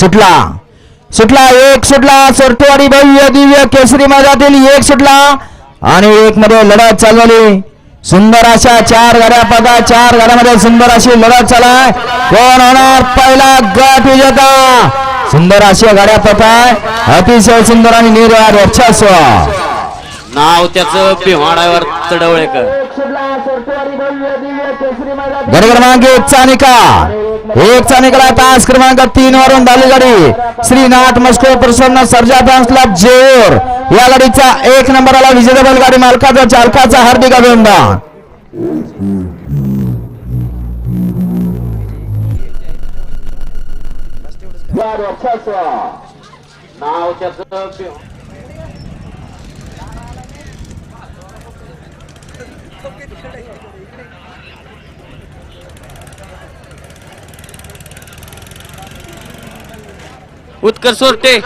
सुटला. सुटला एक सुटला. सोरटेवाडी भव्य दिव्य केसरी मैदानातील एक सुटला. आणि एक मध्ये लढत चालवली सुंदर अशा चार गाड्या पदा चार गाड्यामध्ये सुंदर अशी लढत चालाय. कोण होणार? पहिला गट विजेता. सुंदर अशा गाड्या पताय अतिशय सुंदर आणि निर्वाद वर्चस्व नाव त्याचं पिव्हाडावर तडवळेकर. गडी क्रमांक एक चा निकाल एकचा चा निकाल तास क्रमांक तीन वरून झाली गाडी श्रीनाथ मस्को प्रसन्न सर्जा फॅन्स क्लब या गाडीचा एक नंबरला विजेता गाडी मालकाचा चालकाचा हार्दिक अभिनंदन. नाव त्याचं उत्कर्ष सोरटे.